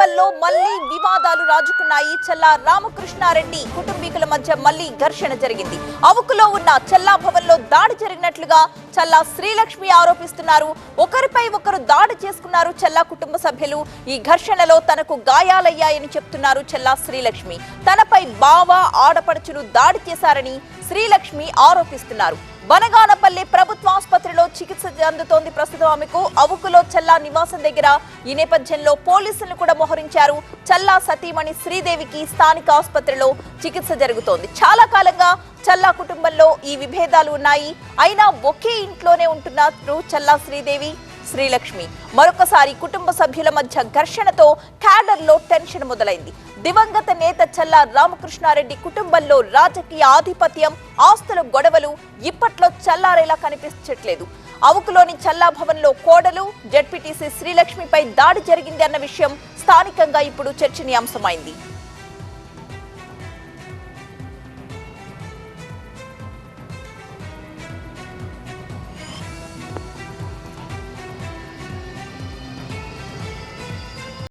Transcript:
కుటుంబంలో మళ్ళీ వివాదాలు రాజుకున్నాయి. చల్లా రామకృష్ణారెడ్డి కుటుంబీకుల మధ్య మళ్ళీ ఘర్షణ జరిగింది. అవుకులో ఉన్న చల్లా భవన్లో దాడి జరిగినట్లుగా చల్లా శ్రీలక్ష్మి ఆరోపిస్తున్నారు. ఒకరిపై ఒకరు దాడి చేసుకున్నారు చల్లా కుటుంబ సభ్యులు. ఈ ఘర్షణలో తనకు గాయాలయ్యాయని చెప్తున్నారు చల్లా శ్రీలక్ష్మి. తనపై బావ ఆడపడుచులు దాడి చేశారని శ్రీలక్ష్మి ఆరోపిస్తున్నారు. బనగానపల్లి ప్రభుత్వ ఆసుపత్రిలో చికిత్స అందుతోంది ప్రస్తుతం ఆమెకు అవుకులో చల్లా నివాసం దగ్గర. ఈ నేపథ్యంలో పోలీసులను కూడా మోహరించారు. చల్లా సతీమణి శ్రీదేవికి స్థానిక ఆసుపత్రిలో చికిత్స జరుగుతోంది. చాలా కాలంగా చల్లా కుటుంబంలో ఈ విభేదాలు ఉన్నాయి. అయినా ఒకే ఇంట్లోనే ఉంటున్నారు చల్లా శ్రీదేవి. శ్రీలక్ష్మి. మరొకసారి కుటుంబ సభ్యుల మధ్య ఘర్షణతో క్యాడర్లో టెన్షన్ మొదలైంది. దివంగత నేత చల్లా రామకృష్ణారెడ్డి కుటుంబంలో రాజకీయ ఆధిపత్యం ఆస్తుల గొడవలు ఇప్పట్లో చల్లారేలా కనిపించట్లేదు. అవుకులోని చల్లా భవన్లో కోడలు జడ్పీటీసీ శ్రీలక్ష్మిపై దాడి జరిగింది అన్న విషయం స్థానికంగా ఇప్పుడు చర్చనీయాంశమైంది.